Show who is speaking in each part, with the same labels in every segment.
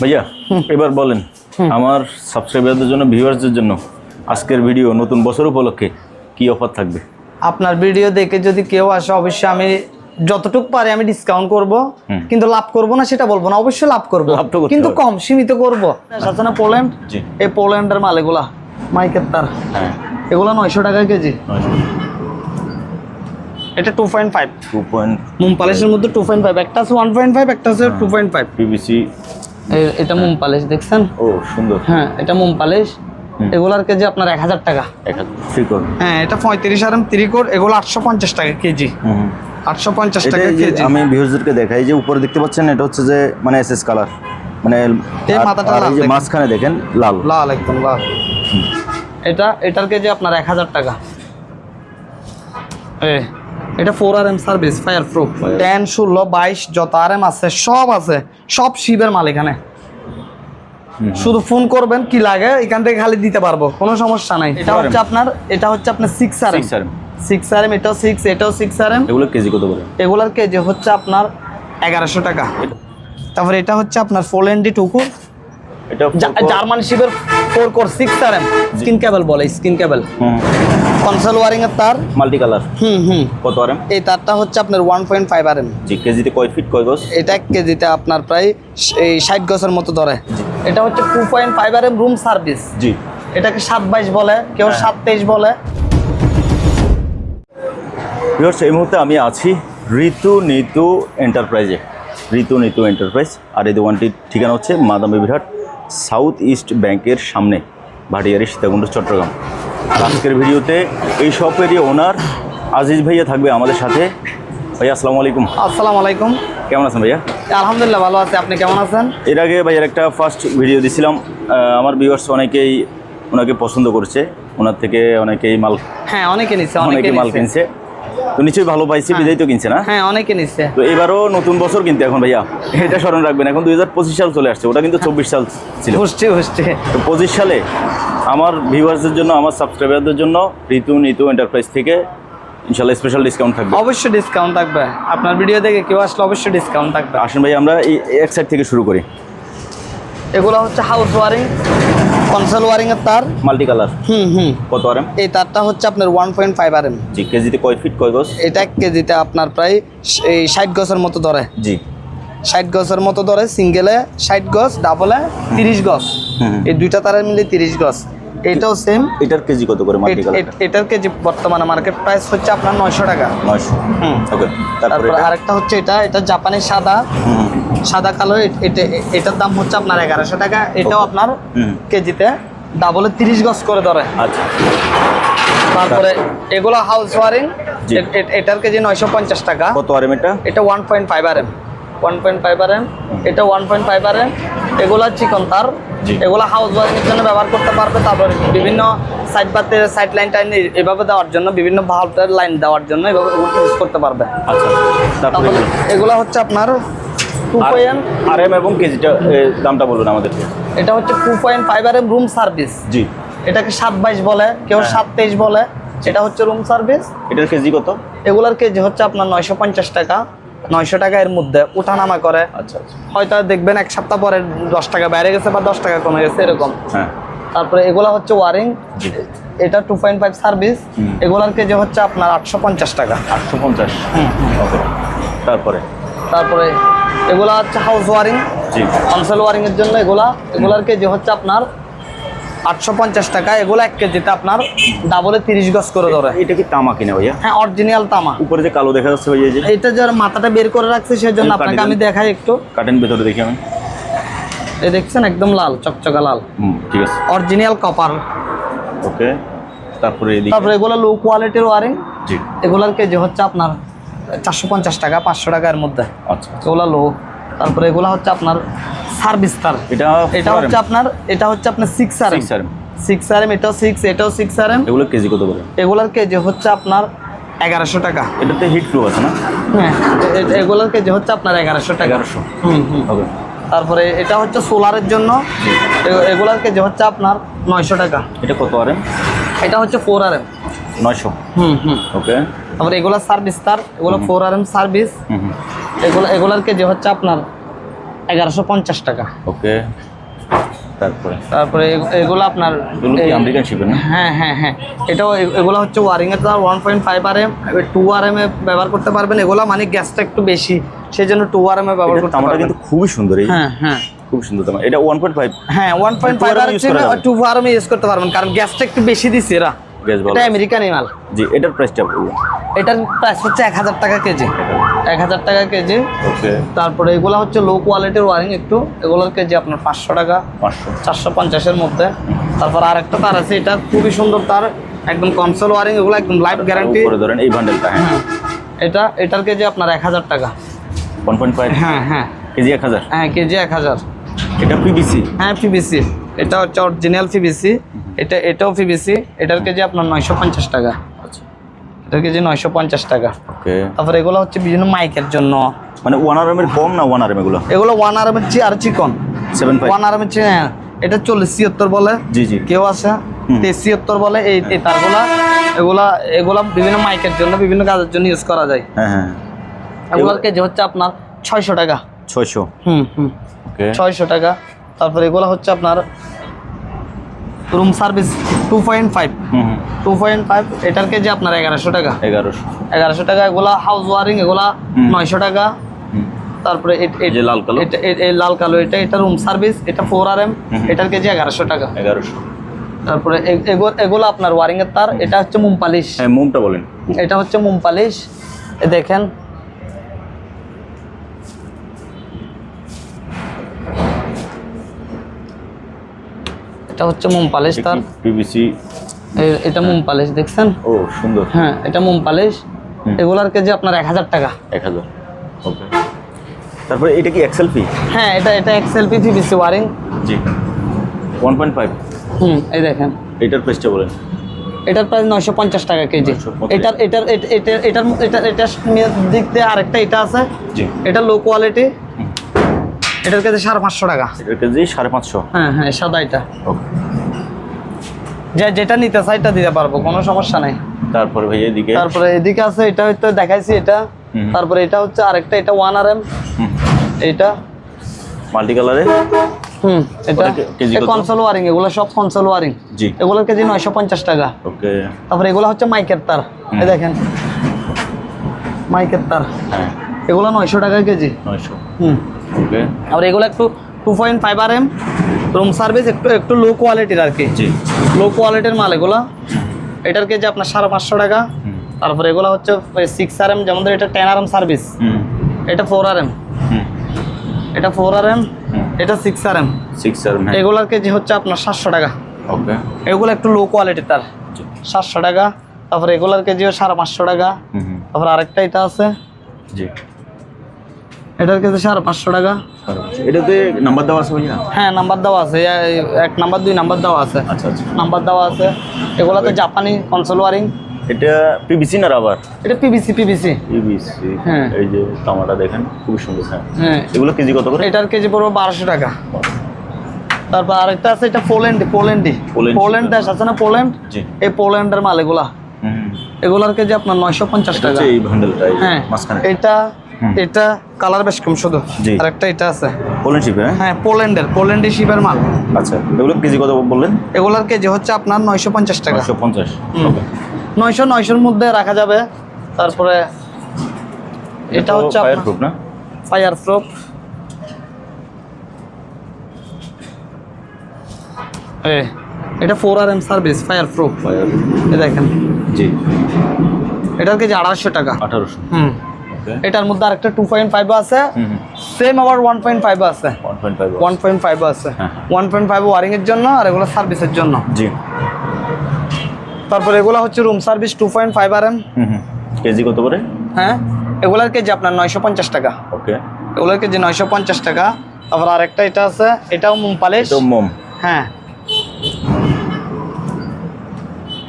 Speaker 1: ভাইয়া এবার বলেন আমার সাবস্ক্রাইবারদের জন্য ভিউয়ার্সদের জন্য আজকের ভিডিও নতুন বছর উপলক্ষে কি অফার থাকবে?
Speaker 2: আপনার ভিডিও দেখে যদি কেউ আসে অবশ্যই আমি যতটুক পারি আমি ডিসকাউন্ট করব কিন্তু লাভ করব না সেটা বলব না অবশ্যই লাভ করব। কিন্তু কম সীমিত করব। আছে না পোল্যান্ড। এই পোল্যান্ডের মাল এগুলা মাইকের তার।
Speaker 1: হ্যাঁ।
Speaker 2: এগুলো নয়শো টাকা কেজি। এটা two point five
Speaker 1: two point
Speaker 2: মুম পালিশের মধ্যে টু পয়েন্ট ফাইভ একটা আছে ওয়ান পয়েন্ট ফাইভ একটা আছে টু পয়েন্ট ফাইভ
Speaker 1: পিভিসি
Speaker 2: এটা মুম পালিশ দেখছেন?
Speaker 1: ও সুন্দর।
Speaker 2: হ্যাঁ এটা মুম পালিশ। এগুলার কেজি আপনার এক হাজার টাকা। হ্যাঁ এটা পঁয়ত্রিশ আর এম ত্রিকোট এগুলো আটশো পঞ্চাশ টাকা কেজি। আটশো পঞ্চাশ টাকা কেজি।
Speaker 1: আমি ভিউয়ার্সদেরকে দেখাই যে উপরে দেখতে পাচ্ছেন এটা হচ্ছে যে মানে এসএস কালার। মানে। মাঝখানে দেখেন লাল।
Speaker 2: লাল একদম লাল। এটা এটার কেজি আপনার এক হাজার টাকা। এ এটা four R M service fireproof ten ষোলো বাইশ যত আর এম আছে সব আছে। সব শিবের মাল এখানে। শুধু ফোন করবেন কি লাগে এখান থেকে খালি দিতে পারব কোনো সমস্যা নাই। এটা হচ্ছে আপনার এটা হচ্ছে আপনার six R M six R M এটাও সিক্স এটাও সিক্স আর এম
Speaker 1: এগুলো কেজি কত করে?
Speaker 2: এগুলার কেজি হচ্ছে আপনার এগারোশো টাকা। তারপরে এটা হচ্ছে আপনার ফোর এনডি টুকু।
Speaker 1: এটা
Speaker 2: German শিপের four core six R M skin cable বলে স্কিন কেবল কনসোল ওয়ারিং এর তার?
Speaker 1: মাল্টি কালার
Speaker 2: হুম হুম।
Speaker 1: কত আর এম
Speaker 2: এই তারটা হচ্ছে আপনার one point five R M
Speaker 1: জি কেজিতে কয় ফিট কয় গজ?
Speaker 2: এটা এক কেজিতে আপনার প্রায় এই ষাট গছের মতো ধরে। এটা হচ্ছে two point five R M room service
Speaker 1: জি।
Speaker 2: এটাকে সাত বাইশ বলে কেউ সাত তেইশ বলে।
Speaker 1: এই মুহূর্তে আমি আছি ঋতু নিতু এন্টারপ্রাইজে ঋতু নিতু এন্টারপ্রাইজ আর এই দোকানটির ঠিকানা হচ্ছে মাদামি বিরাট সাউথ ইস্ট ব্যাংকের সামনে ভাটিয়ারি সীতাকুণ্ড চট্টগ্রাম। আজকের ভিডিওতে এই শপেরই ওনার আজিজ ভাইয়া থাকবে আমাদের সাথে। ভাইয়া আসসালামু আলাইকুম।
Speaker 2: আসসালামু আলাইকুম।
Speaker 1: কেমন আছেন ভাইয়া?
Speaker 2: আলহামদুলিল্লাহ ভালো আছে। আপনি কেমন আছেন?
Speaker 1: এর আগে ভাইয়ার একটা ফার্স্ট ভিডিও দিছিলাম। আমার ভিউয়ার্স অনেকেই ওনাকে পছন্দ করছে। ওনার থেকে অনেকেই মাল
Speaker 2: হ্যাঁ অনেকে নিচ্ছে অনেকে
Speaker 1: মাল কিনছে। তো নিশ্চয়ই ভালো পাইছে বিদায় তো কিনছে না?
Speaker 2: হ্যাঁ অনেকে নিচ্ছে।
Speaker 1: তো এবারও নতুন বছর কিন্তু এখন ভাইয়া এটা স্মরণ রাখবেন এখন দুই হাজার পঁচিশ সাল চলে আসছে ওটা কিন্তু চব্বিশ সাল ছিল।
Speaker 2: বুঝছি বুঝছি
Speaker 1: তো পঁচিশ সালে আমার ভিউয়ার্সদের জন্য আমার সাবস্ক্রাইবারদের জন্য ঋতু নিতু এন্টারপ্রাইজ থেকে ইনশাল্লাহ স্পেশাল ডিসকাউন্ট থাকবে।
Speaker 2: অবশ্যই ডিসকাউন্ট থাকবে। আপনার ভিডিও দেখে কেউ আসলে অবশ্যই ডিসকাউন্ট থাকবে।
Speaker 1: আসেন ভাই আমরা এই এক সাইড থেকে শুরু করি।
Speaker 2: এগুলো হচ্ছে হাউস ওয়ারিং কনসোল ওয়ারিং এর তার।
Speaker 1: মাল্টি কালার
Speaker 2: হুম হুম।
Speaker 1: কত আরএম
Speaker 2: এই তারটা হচ্ছে আপনার one point five R M
Speaker 1: জি কেজিতে কয় ফিট কয় গজ?
Speaker 2: এটা কেজিতে আপনার প্রায় এই ষাট গছের মতো ধরে।
Speaker 1: জি।
Speaker 2: ষাট গছের মতো ধরে সিঙ্গেলে ষাট গছ ডাবলে তিরিশ গছ
Speaker 1: হুম।
Speaker 2: এই দুইটা তারের মিলে তিরিশ গছ এটাও সেম
Speaker 1: এটার কেজি কত করে মাল্টি কালার
Speaker 2: এটার কেজি বর্তমানে মার্কেট প্রাইস হচ্ছে আপনার নয়শো টাকা।
Speaker 1: নয়শো।
Speaker 2: হুম।
Speaker 1: ওকে তারপরে
Speaker 2: তারপরে আরেকটা হচ্ছে এটা এটা জাপানি সাদা।
Speaker 1: হুম।
Speaker 2: সাদা কালো এটার দাম হচ্ছে আপনার এগারোশো টাকা। এটাও আপনার কেজিতে ডাবলে তিরিশ গজ করে ধরে।
Speaker 1: আচ্ছা।
Speaker 2: তারপরে এগুলো হাউস ওয়ারিং এটার কেজি নয়শো পঞ্চাশ টাকা।
Speaker 1: কত আর এম এটা?
Speaker 2: এটা one point five R M one point five R M এটা one point five R M এগুলো চিকন তার। এগুলো হাউস ওয়ারিংয়ের জন্য ব্যবহার করতে পারবে। তারপরে বিভিন্ন সাইড বাতে সাইড লাইন টাইন এভাবে দেওয়ার জন্য বিভিন্ন ভাল্টের লাইন দেওয়ার জন্য এভাবে ইউজ করতে পারবে।
Speaker 1: আচ্ছা। তারপরে
Speaker 2: এগুলো হচ্ছে আপনার টু পয়েন্ট
Speaker 1: আর এম এবং কেজিটা দামটা বলুন আমাদেরকে।
Speaker 2: এটা হচ্ছে two point five R M room service
Speaker 1: জি।
Speaker 2: এটাকে সাত বাইশ বলে কেউ
Speaker 1: হ্যাঁ।
Speaker 2: সাত তেইশ বলে এটা হচ্ছে রুম সার্ভিস
Speaker 1: এটার কেজি কত?
Speaker 2: এগুলার কেজি হচ্ছে আপনার নয়শো পঞ্চাশ টাকা। নয়শো টাকা এর মধ্যে উঠানামা করে।
Speaker 1: আচ্ছা আচ্ছা।
Speaker 2: হয়তো দেখবেন এক সপ্তাহ পরে দশ টাকা বাইরে গেছে বা দশ টাকা কমে গেছে এরকম।
Speaker 1: হ্যাঁ।
Speaker 2: তারপরে এগুলা হচ্ছে ওয়ারিং এটা টু পয়েন্ট ফাইভ সার্ভিস এগুলার কেজি হচ্ছে আপনার আটশো পঞ্চাশ টাকা।
Speaker 1: আটশো পঞ্চাশ। তারপরে?
Speaker 2: তারপরে এগুলা হচ্ছে হাউস ওয়ারিং
Speaker 1: জি।
Speaker 2: কনসোল ওয়ারিং এর জন্য এগুলা। এগুলার কেজি হচ্ছে আপনার আটশো পঞ্চাশ টাকা। এগুলো এক কেজিতে আপনার ডাবলে তিরিশ গজ করে ধরে।
Speaker 1: এটা কি তামা কিনা ভাইয়া?
Speaker 2: হ্যাঁ অরিজিনাল তামা।
Speaker 1: উপরে যে কালো দেখা যাচ্ছে ভাইয়া যে।
Speaker 2: এটা যার মাথাটা বের করে রাখছে সেজন্য আপনাকে আমি দেখাই একটু।
Speaker 1: কাটেন ভেতরে দেখি আমি।
Speaker 2: এই দেখছেন একদম লাল চকচকা লাল।
Speaker 1: হুম ঠিক আছে।
Speaker 2: অরিজিনাল কপার
Speaker 1: ওকে তারপরে
Speaker 2: তারপরে এগুলো লো কোয়ালিটির ওয়ারিং
Speaker 1: জি।
Speaker 2: এগুলার কেজি হচ্ছে আপনার চারশো পঞ্চাশ টাকা পাঁচশো টাকার মধ্যে।
Speaker 1: আচ্ছা।
Speaker 2: এগুলো লো তারপরে এগুলো হচ্ছে আপনার সার্ভিস তার
Speaker 1: এটা
Speaker 2: এটা হচ্ছে আপনার এটা হচ্ছে আপনার six R
Speaker 1: six R
Speaker 2: six R M এটাও সিক্স এটাও সিক্স আর এম
Speaker 1: এগুলো কেজি কত করে?
Speaker 2: এগুলার কেজি হচ্ছে আপনার এগারোশো টাকা।
Speaker 1: এটাতে হিট প্রুফ আছে না?
Speaker 2: হ্যাঁ এগুলার কেজি হচ্ছে আপনার এগারোশো টাকা।
Speaker 1: এগারোশো।
Speaker 2: হুম হুম। তারপরে এটা হচ্ছে সোলারের জন্য। এগুলার কেজি হচ্ছে আপনার নয়শো টাকা।
Speaker 1: এটা কত আর এম
Speaker 2: এটা হচ্ছে ফোর আর এম
Speaker 1: নয়শো।
Speaker 2: হুম হুম।
Speaker 1: ওকে।
Speaker 2: তারপরে এগুলো সার্ভিস তার এগুলো ফোর আর এম সার্ভিস এগুলো এগুলার কেজি হচ্ছে আপনার এগারোশো পঞ্চাশ টাকা।
Speaker 1: ওকে তারপরে?
Speaker 2: তারপরে এগুলো আপনার
Speaker 1: আমেরিকান শিপের
Speaker 2: হ্যাঁ হ্যাঁ হ্যাঁ। এটাও এগুলো হচ্ছে ওয়ারিং এর তার one point five R M two R M এ ব্যবহার করতে পারবেন। এগুলো মানে গ্যাসটা একটু বেশি সেই জন্য টু আর এম এ ব্যবহার করতে পারবেন।
Speaker 1: কিন্তু খুবই সুন্দর
Speaker 2: হ্যাঁ হ্যাঁ।
Speaker 1: খুব সুন্দর এটা ওয়ান পয়েন্ট ফাইভ
Speaker 2: হ্যাঁ one point five R. Two R M use করতে পারবেন কারণ গ্যাসটা একটু বেশি দিচ্ছে এরা।
Speaker 1: ভালো
Speaker 2: এটা আমেরিকান মাল।
Speaker 1: জি এটার প্রাইসটা বলুন।
Speaker 2: এটার প্রাইস হচ্ছে এক হাজার টাকা কেজি। এক হাজার টাকা কেজি।
Speaker 1: ওকে।
Speaker 2: তারপরে এগুলো হচ্ছে লো কোয়ালিটির ওয়ারিং একটু। এগুলোর কেজি আপনার পাঁচশো টাকা।
Speaker 1: পাঁচশো।
Speaker 2: চারশো পঞ্চাশের মধ্যে। তারপর আরেকটা তার আছে এটা খুবই সুন্দর তার। একদম কনসোল ওয়ারিং এগুলো একদম লাইফ গ্যারান্টি
Speaker 1: উপরে ধরেন এই বান্ডেলটা হ্যাঁ।
Speaker 2: হ্যাঁ। এটা এটার কেজি আপনার এক হাজার টাকা।
Speaker 1: ওয়ান পয়েন্ট ফাইভ
Speaker 2: হ্যাঁ হ্যাঁ।
Speaker 1: কেজি এক হাজার?
Speaker 2: হ্যাঁ কেজি এক হাজার।
Speaker 1: এটা পিবিসি
Speaker 2: হ্যাঁ পিবিসি এটা হচ্ছে অরিজিনাল পিবিসি এটা এটাও পিবিসি এটার কেজি আপনার নয়শো পঞ্চাশ টাকা।
Speaker 1: আচ্ছা।
Speaker 2: এটার কেজি নয়শো পঞ্চাশ টাকা। তারপর এগুলো হচ্ছে বিভিন্ন মাইকের জন্য।
Speaker 1: মানে ওয়ান আর এর কম না ওয়ান আর এম এগুলো
Speaker 2: এগুলো ওয়ান আরামের চেয়ে আর চিকন।
Speaker 1: সেভেন
Speaker 2: ওয়ান আরামের চেয়ে হ্যাঁ এটা চল্লিশ ছিয়াত্তর বলে।
Speaker 1: জি জি।
Speaker 2: কেউ আছে। তেইশ ছিয়াত্তর বলে এই এই তারগুলা এগুলা এগুলা বিভিন্ন মাইকের জন্য বিভিন্ন কাজের জন্য ইউজ করা যায়।
Speaker 1: হ্যাঁ হ্যাঁ।
Speaker 2: এগুলোর কেজি হচ্ছে আপনার ছয়শো টাকা।
Speaker 1: ছয়শো।
Speaker 2: হুম হুম। ছয়শো টাকা। তারপরে এগুলো হচ্ছে আপনার room service two point five two point five এটার কেজি আপনার এগারোশো টাকা।
Speaker 1: এগারোশো।
Speaker 2: এগারোশো টাকা এগুলা হাউস ওয়ারিং এগুলা নয়শো টাকা। তারপরে
Speaker 1: লাল কালো?
Speaker 2: এটা এই লাল কালো এটা এটা রুম সার্ভিস এটা ফোর আর এম। এটার কেজি এগারোশো টাকা।
Speaker 1: এগারোশো।
Speaker 2: তারপরে এগুলো আপনার ওয়ারিং এর তার এটা হচ্ছে মোম পালিশ।
Speaker 1: হ্যাঁ মুমটা বলেন।
Speaker 2: এটা হচ্ছে মোম পালিশ। এ দেখেন এটা হচ্ছে মোম পালিশ তার।
Speaker 1: পিবিসি
Speaker 2: এটা মোম পালিশ দেখছেন?
Speaker 1: ও সুন্দর।
Speaker 2: হ্যাঁ এটা মোম পালিশ। এগুলার কেজি আপনার এক হাজার টাকা।
Speaker 1: এক হাজার। ওকে। তারপরে এটা কি এক্সেল পি
Speaker 2: হ্যাঁ এটা এটা এক্সএলপি পিভিসি ওয়ারিং
Speaker 1: জি। ওয়ান পয়েন্ট ফাইভ
Speaker 2: হুম এই দেখেন।
Speaker 1: এটার প্রাইসটা বলেন।
Speaker 2: এটার প্রাইস নয়শো পঞ্চাশ টাকা কেজি। এটার এটার এট- এটার এটার এটার দিক দিয়ে আরেকটা এটা আছে।
Speaker 1: জি।
Speaker 2: এটা লো কোয়ালিটি এটার কেজি সাড়ে পাঁচশো টাকা।
Speaker 1: এটার কেজি সাড়ে পাঁচশো।
Speaker 2: হ্যাঁ হ্যাঁ সাদা এটা। যে যেটা নিতে চাই এটা দিতে পারব কোনো সমস্যা নাই।
Speaker 1: তারপরে ভাই এদিকে?
Speaker 2: তারপরে এদিকে আছে এটা হয়তো দেখাইছি এটা। তারপরে এটা হচ্ছে আরেকটা এটা ওয়ান আর এম। এটা।
Speaker 1: মাল্টি কালারে?
Speaker 2: হুম এটা? কনসোল ওয়ারিং এগুলো সব কনসোল ওয়ারিং
Speaker 1: জি।
Speaker 2: এগুলোর কেজি নয়শো পঞ্চাশ টাকা।
Speaker 1: ওকে।
Speaker 2: তারপরে এগুলো হচ্ছে মাইকের তার। এই দেখেন। মাইকের তার।
Speaker 1: হ্যাঁ।
Speaker 2: এগুলো নয়শো টাকা কেজি।
Speaker 1: নয়শো।
Speaker 2: হুম। আর এগুলো একটু two point five R M room service একটু একটু লো কোয়ালিটির আর কি লো কোয়ালিটির মাল এগুলো এটার কেজি আপনার সাড়ে পাঁচশো টাকা তারপরে এগুলো হচ্ছে সিক্স আর এম যেমন এটা টেন আর এম সার্ভিস এটা ফোর আর এম এটা ফোর আর এম এটা six R M
Speaker 1: six seven হ্যাঁ
Speaker 2: এগুলোর কেজি হচ্ছে আপনার সাতশো টাকা
Speaker 1: ওকে
Speaker 2: এগুলো একটু লো কোয়ালিটির তার সাতশো টাকা তারপরে এগুলোর কেজিও সাড়ে পাঁচশো টাকা তারপর আরেকটা এটা আছে
Speaker 1: জি
Speaker 2: এটার কেজি সাড়ে পাঁচশো টাকা।
Speaker 1: এটাতে নাম্বার দেওয়া আছে ভাইয়া?
Speaker 2: হ্যাঁ নাম্বার দেওয়া আছে। এক নাম্বার দুই নাম্বার দেওয়া আছে।
Speaker 1: আচ্ছা আচ্ছা।
Speaker 2: নাম্বার দেওয়া আছে। এগুলো তো জাপানি কনসোল ওয়ারিং
Speaker 1: এটা পিবিসি না রাবার
Speaker 2: এটা পিভিসি পিভিসি
Speaker 1: পিবিসি
Speaker 2: হ্যাঁ।
Speaker 1: এই যে তামাটা দেখেন খুবই সুন্দর হ্যাঁ।
Speaker 2: হ্যাঁ।
Speaker 1: এগুলো কেজি কত করে?
Speaker 2: এটার কেজি পড়বে বারোশো টাকা। তারপর আরেকটা আছে এটা পোল্যান্ড পোল্যান্ডি
Speaker 1: পোল্যান্ড
Speaker 2: দেশ আছে না পোল্যান্ড এই পোল্যান্ডের মাল এগুলা।
Speaker 1: হুম।
Speaker 2: এগুলার কেজি আপনার নয়শো পঞ্চাশ টাকা।
Speaker 1: এই
Speaker 2: হ্যাঁ। এটা। এটা কালার বেশ কম শুধু।
Speaker 1: আর
Speaker 2: একটা এটা আছে।
Speaker 1: পোল্যান্ড শিপে হ্যাঁ?
Speaker 2: পোল্যান্ডের পোল্যান্ডি শিপের মাল।
Speaker 1: আচ্ছা এগুলো কেজি কত বললেন?
Speaker 2: এগুলার কেজি হচ্ছে আপনার নয়শো পঞ্চাশ টাকা।
Speaker 1: একশো পঞ্চাশ। ওকে।
Speaker 2: নয়শো নয়শোর মধ্যে রাখা যাবে। তারপরে এটা হচ্ছে
Speaker 1: ফায়ার প্রুফ না?
Speaker 2: ফায়ার প্রুফ এটা four R M service fireproof
Speaker 1: fire
Speaker 2: এ দেখেন।
Speaker 1: জি।
Speaker 2: এটার কেজি আড়াইশো টাকা।
Speaker 1: আঠারোশো।
Speaker 2: হুম।
Speaker 1: ওকে
Speaker 2: এটার মধ্যে আরেকটা টু পয়েন্ট ফাইভ আছে। সেম আবার ওয়ান পয়েন্ট ফাইভ আছে।
Speaker 1: ওয়ান পয়েন্ট ফাইভ
Speaker 2: আছে। ওয়ান পয়েন্ট ফাইভ ওয়ারিং এর জন্য আর এগুলো সার্ভিসের জন্য।
Speaker 1: জি।
Speaker 2: তারপর এগুলো হচ্ছে room service two point five R M
Speaker 1: KG কত করে?
Speaker 2: হ্যাঁ? এগুলার কেজি আপনার নয়শো পঞ্চাশ টাকা।
Speaker 1: ওকে।
Speaker 2: এগুলোর কেজি নয়শো পঞ্চাশ টাকা। তারপর আরেকটা এটা আছে এটাও মোম পালিশ।
Speaker 1: মোম।
Speaker 2: হ্যাঁ।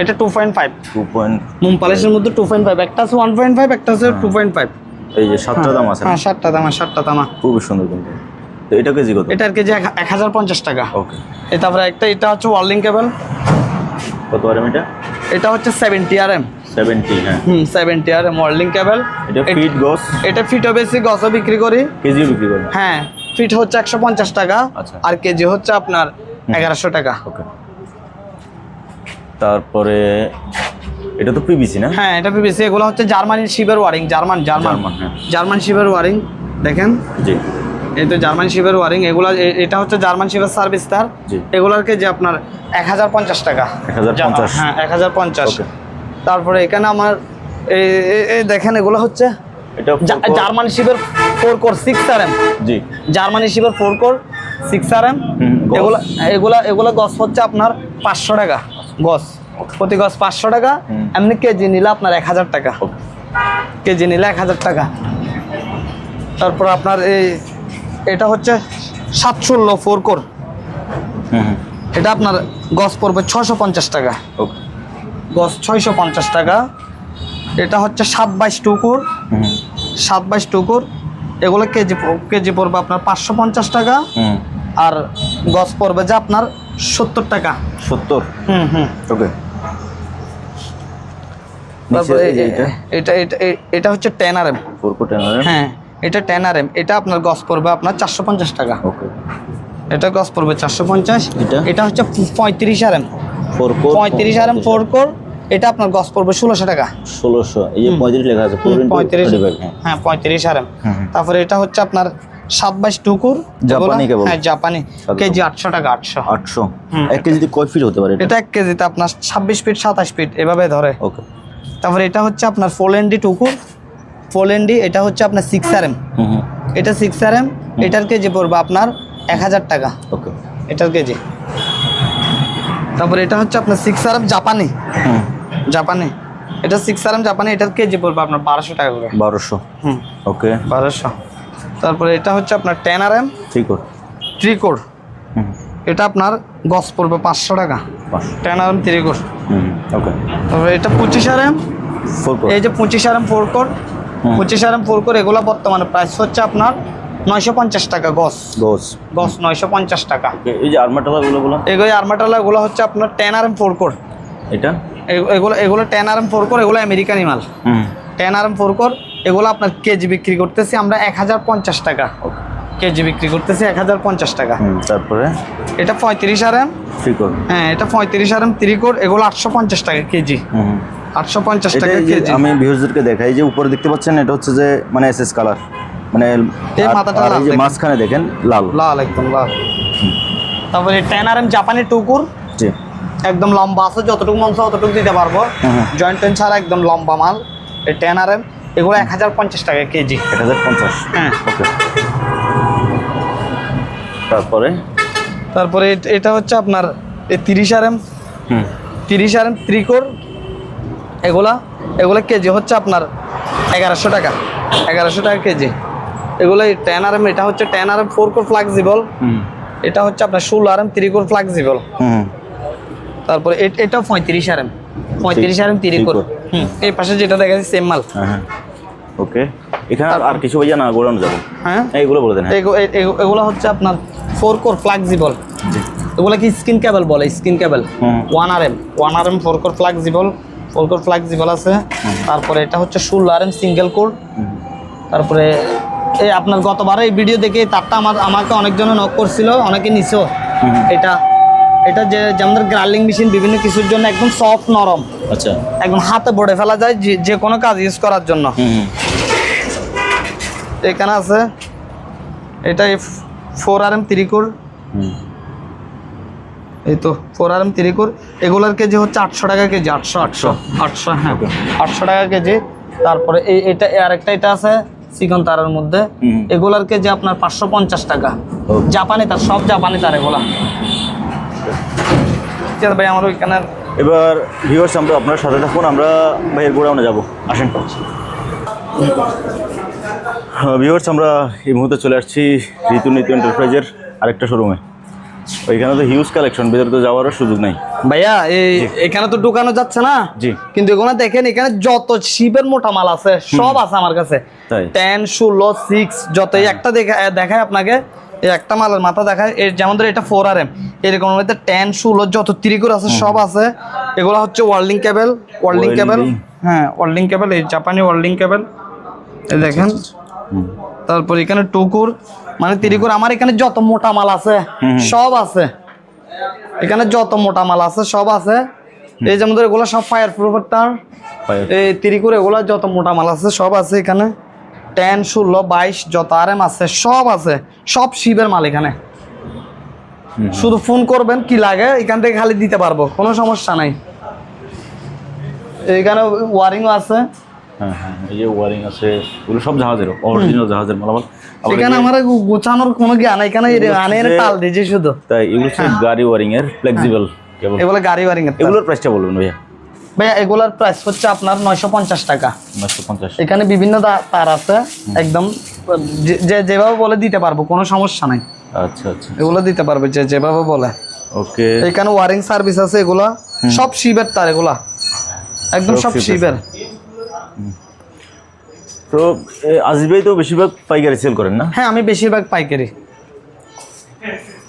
Speaker 2: এটা two point five
Speaker 1: two point
Speaker 2: মুম পালিশের মধ্যে টু পয়েন্ট ফাইভ একটা আছে ওয়ান পয়েন্ট ফাইভ একটা আছে টু পয়েন্ট ফাইভ
Speaker 1: এই যে সাতটা দাম আছে?
Speaker 2: হ্যাঁ সাতটা দামা সাতটা দামা।
Speaker 1: খুবই সুন্দর কিন্তু। তো এটা কেজি কত?
Speaker 2: এটার কেজি এক- এক হাজার পঞ্চাশ টাকা।
Speaker 1: ওকে।
Speaker 2: এ তারপরে একটা এটা হচ্ছে ওয়ার্লিং কেবল।
Speaker 1: কত আর এটা?
Speaker 2: এটা হচ্ছে সেভেন্টি আর এম
Speaker 1: সেভেন্টি হ্যাঁ।
Speaker 2: হুম seventy R M wiring cable.
Speaker 1: এটা ফিট গস?
Speaker 2: এটা ফিটও বেশি গছও বিক্রি করি।
Speaker 1: কেজিও বিক্রি করেন?
Speaker 2: হ্যাঁ ফিট হচ্ছে একশো পঞ্চাশ টাকা।
Speaker 1: আচ্ছা।
Speaker 2: আর কেজি হচ্ছে আপনার এগারোশো টাকা।
Speaker 1: ওকে। তারপরে এটা তো পিবিসি না?
Speaker 2: হ্যাঁ এটা পিভিসি এগুলো হচ্ছে জার্মানির শিবের ওয়ারিং জার্মান জার্মান।
Speaker 1: জার্মান, হ্যাঁ।
Speaker 2: জার্মান শিবের ওয়ারিং দেখেন?
Speaker 1: জি।
Speaker 2: এই তো জার্মান শিবের ওয়ারিং এগুলা এটা হচ্ছে জার্মান শিবের সার্ভিস তার।
Speaker 1: জি।
Speaker 2: এগুলার কেজি আপনার এক হাজার পঞ্চাশ টাকা।
Speaker 1: 1050
Speaker 2: হ্যাঁ এক হাজার পঞ্চাশ. তারপরে এখানে আমার এই দেখেন এগুলো হচ্ছে জার্মান শিবের four core six R M
Speaker 1: জি।
Speaker 2: জার্মানি শিবের four core six R M এগুলো এগুলা এগুলো গছ হচ্ছে আপনার পাঁচশো টাকা। গছ প্রতি গছ পাঁচশো টাকা এমনি কেজি নিলে আপনার এক হাজার টাকা। কেজি নিলে এক হাজার টাকা। তারপর আপনার এই এটা হচ্ছে সাতষোলো ফোর কোর। এটা আপনার গছ পড়বে ছশো পঞ্চাশ টাকা। গছ ছয়শো পঞ্চাশ টাকা। এটা হচ্ছে সাত বাইশ টুকুর সাত বাইশ টুকুর এগুলো কেজি কেজি পড়বে আপনার পাঁচশো পঞ্চাশ টাকা। আর গছ পড়বে যে আপনার সত্তর টাকা।
Speaker 1: সত্তর?
Speaker 2: হুম হুম।
Speaker 1: ওকে।
Speaker 2: তারপরে এটা এটা এটা হচ্ছে টেন আর এম। হ্যাঁ এটা টেন আর এম। এটা আপনার গছ পড়বে আপনার চারশো পঞ্চাশ টাকা।
Speaker 1: ওকে।
Speaker 2: এটা গছ পড়বে চারশো পঞ্চাশ।
Speaker 1: এটা?
Speaker 2: এটা হচ্ছে পঁয়ত্রিশ আর এম। পঁয়ত্রিশ আর এম ফোর কোর এটা আপনার গছ পড়বে ষোলোশো টাকা।
Speaker 1: ষোলোশো। এই যে পঁয়ত্রিশ লেখা আছে
Speaker 2: পঁয়ত্রিশ।
Speaker 1: হ্যাঁ।
Speaker 2: হ্যাঁ পঁয়ত্রিশ আর এম। তারপরে এটা হচ্ছে আপনার সাত বাইশ টুকুর
Speaker 1: জাপানি কেবল?
Speaker 2: হ্যাঁ জাপানি। কেজি আটশো টাকা আটশো।
Speaker 1: আটশো। এক কেজিতে কয় ফিট হতে পারে এটা?
Speaker 2: এক কেজিতে আপনার ছাব্বিশ ফিট সাতাশ ফিট এভাবে ধরে।
Speaker 1: ওকে।
Speaker 2: তারপরে এটা হচ্ছে আপনার ফোলেন্ডি টুকুর। ফোলেন্ডি এটা হচ্ছে আপনার সিক্স আর এম এটা সিক্স আর এম এটার কেজি পড়বে আপনার এক হাজার টাকা।
Speaker 1: ওকে।
Speaker 2: এটার কেজি। তারপরে এটা হচ্ছে আপনার সিক্স আর এম জাপানি। জাপানি। এটা সিক্স আর এম জাপানি এটার কেজি পড়বে আপনার বারোশো টাকা করে।
Speaker 1: বারোশো।
Speaker 2: হুম।
Speaker 1: ওকে।
Speaker 2: বারোশো। তারপরে এটা হচ্ছে আপনার টেন আর এম
Speaker 1: ওর
Speaker 2: ত্রিকোর এটা আপনার গস পড়বে পাঁচশো টাকা। টেন আর এম ত্রিকোর
Speaker 1: ওকে
Speaker 2: তারপরে এটা পঁচিশ আর এম এই যে পঁচিশ আর এম ফোর কোর পঁচিশ আর এম ফোর কোর এগুলো বর্তমানে প্রাইস হচ্ছে আপনার নয়শো পঞ্চাশ টাকা গস
Speaker 1: গোস
Speaker 2: গস নয়শো পঞ্চাশ টাকা।
Speaker 1: এই যে আর্মাটালাগুলো গুলো
Speaker 2: এগুলো আর্মাটালা হচ্ছে আপনার ten R M four core
Speaker 1: এটা?
Speaker 2: এগুলো এগুলো ten R M four core এগুলো আমেরিকানি মাল।
Speaker 1: হুম।
Speaker 2: টেন আর ফোর কোর এগুলো আপনার কেজি বিক্রি করতেছি আমরা এক হাজার পঞ্চাশ টাকা। কেজি বিক্রি করতেছি এক হাজার পঞ্চাশ টাকা।
Speaker 1: তারপরে?
Speaker 2: এটা পঁয়ত্রিশ আর এম
Speaker 1: থ্রি কোট
Speaker 2: হ্যাঁ এটা পঁয়ত্রিশ আর এম ত্রিকোর এগুলো আটশো পঞ্চাশ টাকা কেজি। আটশো টাকা কেজি।
Speaker 1: আমি ভিউজদেরকে দেখাই যে উপরে দেখতে পাচ্ছেন এটা হচ্ছে যে মানে কালার। মানে
Speaker 2: এই মাথাটা লাল।
Speaker 1: মাঝখানে দেখেন লাল।
Speaker 2: লাল একদম লাল। তারপরে টেন আর এম জাপানি টুকুর
Speaker 1: জি।
Speaker 2: একদম লম্বা আছে যতটুকু মন অতটুকু দিতে পারব। জয়েন্ট টেন ছাড়া একদম লম্বা মাল। টেন আর এম এগুলো এক হাজার পঞ্চাশ টাকা কেজি।
Speaker 1: এক হাজার পঞ্চাশ?
Speaker 2: হ্যাঁ।
Speaker 1: ওকে। তারপরে?
Speaker 2: তারপরে এটা হচ্ছে আপনার এই তিরিশ আর এম
Speaker 1: হুম।
Speaker 2: তিরিশ আর এম ত্রিকোর এগুলা এগুলো কেজি হচ্ছে আপনার এগারোশো টাকা। এগারোশো টাকা কেজি। এগুলো টেন আর এম এটা হচ্ছে ten R M four core flexible এটা হচ্ছে আপনার ষোলো আর এম ত্রিকোর ফ্লাক্সিবল
Speaker 1: হুম।
Speaker 2: তারপরে এ- এটাও পঁয়ত্রিশ আর এম পঁয়ত্রিশ আর ত্রিকোর
Speaker 1: ত্রিকোর।
Speaker 2: হুম এই পাশে যেটা দেখা যাচ্ছে সেম মাল।
Speaker 1: হ্যাঁ হ্যাঁ। ওকে এখানে আর- কিছু ভাইয়া না গোড়ানো যাবে।
Speaker 2: হ্যাঁ?
Speaker 1: এইগুলো বলে দেন হ্যাঁ।
Speaker 2: এগুলো হচ্ছে আপনার ফোর কোর ফ্লাক্সিবল এগুলো কি স্কিন কেবল বলে? Skin cable one R M one R M four core flexible four core flexible আছে তারপরে এটা হচ্ছে ষোলো আর এম সিঙ্গেল কোর তারপরে এই আপনার গতবার এই ভিডিও দেখে তারটা আমার আমাকে অনেকজনে নক করছিল অনেকে নিছো। এটা এটা যে যেমন গ্রালিং মেশিন বিভিন্ন কিছুর জন্য একদম সফট নরম।
Speaker 1: আচ্ছা।
Speaker 2: একদম হাতে বড়ে ফেলা যায় যে কোনো কাজ ইউজ করার জন্য। এখানে আছে এটা ফোর আর এম ত্রিকোর। এই তো ফোর আর এম ত্রিকোর। এগুলোর কেজি হচ্ছে আটশো টাকা কেজি আটশো আটশো আটশো। হ্যাঁ। আটশো টাকা কেজি। তারপরে এই এটা আরেকটা এটা আছে চিকন তারের মধ্যে। এগুলার কেজি আপনার পাঁচশো পঞ্চাশ টাকা. জাপানি তার সব জাপানি তার এগুলা। ঠিক আছে ভাই আমার ওইখানে
Speaker 1: এবার ভিউয়ার্স আমরা আপনার সাথে থাকুন আমরা ভাইয়ের গোডাউনে যাব। আসেন। ভিউয়ার্স আমরা এই মুহূর্তে চলে আসছি ঋতু নীতি এন্টারপ্রাইজের আরেকটা শোরুমে ওইখানে তো হিউজ কালেকশন ভিতরে তো যাওয়ারও সুযোগ নাই।
Speaker 2: ভাইয়া এই এখানে তো ঢুকানো যাচ্ছে না?
Speaker 1: জি।
Speaker 2: কিন্তু এগুলো দেখেন এখানে যত শিবের মোটা মাল আছে সব আছে আমার কাছে? টেন ষোলো সিক্স যত একটা দেখা দেখায় আপনাকে একটা মালের মাথা দেখায় এর যেমন ধর এটা ফোর আর এম এরকম মধ্যে টেন ষোলো যত ত্রিকুর আছে সব আছে। এগুলো হচ্ছে ওয়ার্ল্ডিং কেবল ওয়ার্ল্ডিং কেবল হ্যাঁ ওয়ার্ল্ডিং কেবল এই জাপানি ওয়ার্ল্ডিং কেবল এই দেখেন। তারপর এখানে টুকুর মানে তিরিকুর আমার এখানে যত মোটা মাল আছে সব আছে। এখানে যত মোটা মাল আছে সব আছে। এই যেমন ধর এগুলো সব ফায়ার প্রুফের তার। এই তিরিকুর এগুলো যত মোটা মাল আছে সব আছে এখানে। টেন ষোলো বাইশ যত আর এম আছে সব আছে। সব শিবের মাল এখানে। শুধু ফোন করবেন কি লাগে এখান থেকে খালি দিতে পারব কোনো সমস্যা নাই। এখানে ওয়ারিংও আছে।
Speaker 1: হ্যাঁ হ্যাঁ এই যে ওয়ারিং আছে ওগুলো সব জাহাজের অরিজিনাল জাহাজের মালামাল
Speaker 2: এখানে আমার গোছানোর কোনো জ্ঞান এখানে আনে এনে তাল দিয়েছি শুধু।
Speaker 1: তাই এগুলো গাড়ি ওয়ারিং এর ফ্লেক্সিবল
Speaker 2: এগুলো গাড়ি ওয়ারিং এর
Speaker 1: এগুলোর প্রাইসটা বলবেন ভাইয়া।
Speaker 2: ভাইয়া এগুলার প্রাইস হচ্ছে আপনার নয়শো পঞ্চাশ টাকা। এখানে বিভিন্ন তার আছে একদম যে- যেভাবে বলে দিতে পারব কোনো সমস্যা নাই।
Speaker 1: আচ্ছা আচ্ছা।
Speaker 2: এগুলো দিতে পারবে যে যেভাবে বলে।
Speaker 1: ওকে।
Speaker 2: এখানে ওয়ারিং সার্ভিস আছে এগুলা সব শিবের তার এগুলা। একদম
Speaker 1: সব শিবের। তো ভাই তো বেশিরভাগ পাইকারি সেল করেন না?
Speaker 2: হ্যাঁ আমি বেশিরভাগ পাইকারি।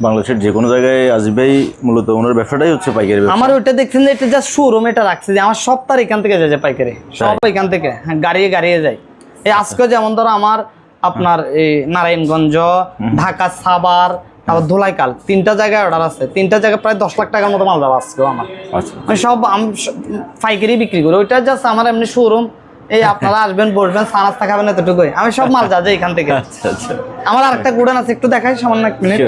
Speaker 1: বাংলাদেশের যে কোনো জায়গায় ভাই মূলত ওনার ব্যবসাটাই হচ্ছে পাইকারি
Speaker 2: আমার ওইটা দেখছেন যে এটা জাস্ট শোরুম এটা রাখছে যে আমার সব তার এখান থেকে যায় যায় পাইকারি। সব এখান থেকে হ্যাঁ গাড়িয়ে গাড়িয়ে যায়। এই আজকে যেমন ধরো আমার আপনার এই নারায়ণগঞ্জ ঢাকা সাভার তারপর ধুলাইকাল তিনটা জায়গায় অর্ডার আছে। তিনটা জায়গায় প্রায় দশ লাখ টাকার মতো মাল যাবে আজকেও আমার।
Speaker 1: আচ্ছা।
Speaker 2: আমি সব আমি পাইকারি বিক্রি করি। ওইটা জাস্ট আমার এমনি শোরুম এই আপনারা আসবেন বসবেন সানাস্তা খাবেন এতটুকুই। আমি সব মাল যা যাই এখান থেকে।
Speaker 1: আচ্ছা আচ্ছা।
Speaker 2: আমার আরেকটা গুডান আছে একটু দেখাই সামান্য এক মিনিট।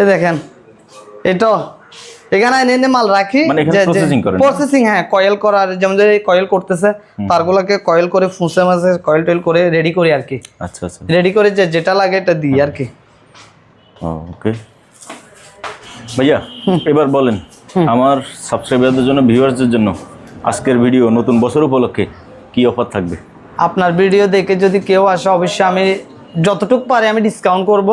Speaker 2: এই দেখেন এটা এখানে এনে এনে মাল রাখি।
Speaker 1: মানে?
Speaker 2: প্রসেসিং হ্যাঁ কয়েল করার যেমন যে কয়েল করতেছে তারগুলোকে কয়েল করে ফুসে মাসে কয়েল টয়েল করে রেডি করি আর কি।
Speaker 1: আচ্ছা আচ্ছা।
Speaker 2: রেডি করে যে যেটা লাগে এটা দিই আর কি।
Speaker 1: ওকে। ভাইয়া এবার বলেন আমার সাবস্ক্রাইবারদের জন্য ভিউয়ার্সদের জন্য আজকের ভিডিও নতুন বছর উপলক্ষে কি অফার থাকবে?
Speaker 2: আপনার ভিডিও দেখে যদি কেউ আসে অবশ্যই আমি যতটুকু পারে আমি ডিসকাউন্ট করব।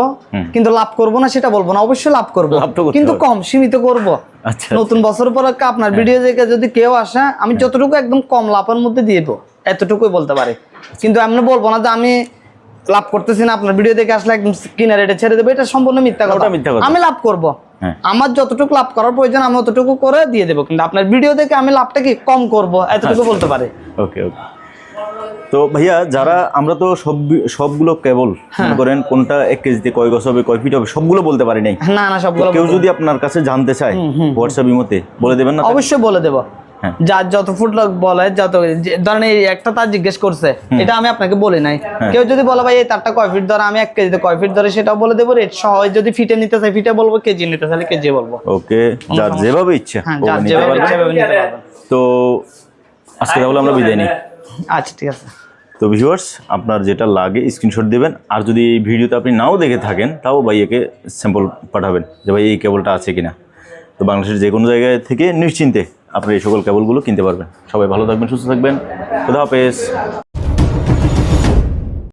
Speaker 2: কিন্তু লাভ করব না সেটা বলব না অবশ্যই লাভ করব। কিন্তু কম সীমিত করব।
Speaker 1: আচ্ছা
Speaker 2: নতুন বছর উপলক্ষে আপনার ভিডিও দেখে যদি কেউ আসে আমি যতটুকু একদম কম লাভের মধ্যে দিয়ে দেবো এতটুকুই বলতে পারি। কিন্তু আমি বলব না যে আমি লাভ করতেছি না আপনার ভিডিও দেখে আসলে একদম কিনে রেটে ছেড়ে দেবো এটা সম্পূর্ণ মিথ্যা কথা। আমি লাভ করব।
Speaker 1: হ্যাঁ।
Speaker 2: আমার যতটুকু লাভ করার প্রয়োজন আমি অতটুকু করে দিয়ে দেবো। কিন্তু আপনার ভিডিও দেখে আমি লাভটা কি কম করব এতটুকু বলতে পারি।
Speaker 1: ওকে ওকে। তো ভাইয়া যারা আমরা তো সব সবগুলো কেবল মনে করেন কোনটা এক কেজিতে কয় গছ হবে কয় ফিট হবে সবগুলো বলতে পারি নাই।
Speaker 2: না না সবগুলো
Speaker 1: কেউ যদি আপনার কাছে জানতে চায় হোয়াটসঅ্যাপ ইমোতে বলে দেবেন না
Speaker 2: অবশ্যই বলে দেবো।
Speaker 1: হ্যাঁ।
Speaker 2: যার যত ফুট লোক বলে যত ধরেন এই একটা তার জিজ্ঞেস করছে এটা আমি আপনাকে বলি নাই।
Speaker 1: হ্যাঁ।
Speaker 2: কেউ যদি বলে ভাই এই তারটা কয় ফিট ধরে? আমি এক কেজিতে কয় ফিট ধরে সেটাও বলে দেবো রেট সহ যদি ফিটে নিতে চাই ফিটে বলব কেজি নিতে চাইলে কেজি বলব।
Speaker 1: ওকে যার যেভাবে ইচ্ছা
Speaker 2: হ্যাঁ যার যেভাবে ইচ্ছা।
Speaker 1: তো আজকে তাহলে আমরা বিদায় নিই।
Speaker 2: আচ্ছা ঠিক আছে।
Speaker 1: তো ভিউয়ার্স আপনার যেটা লাগে স্ক্রিনশট দেবেন। আর যদি এই ভিডিওতে আপনি নাও দেখে থাকেন, তাও ভাইয়াকে স্যাম্পল পাঠাবেন যে ভাই, এই কেবলটা আছে কিনা। তো বাংলাদেশের যে কোনো জায়গায় থেকে নিশ্চিন্তে আপনি এই সকল কেবলগুলো কিনতে পারবেন। সবাই ভালো থাকবেন, সুস্থ থাকবেন। খুদা হাফেজ।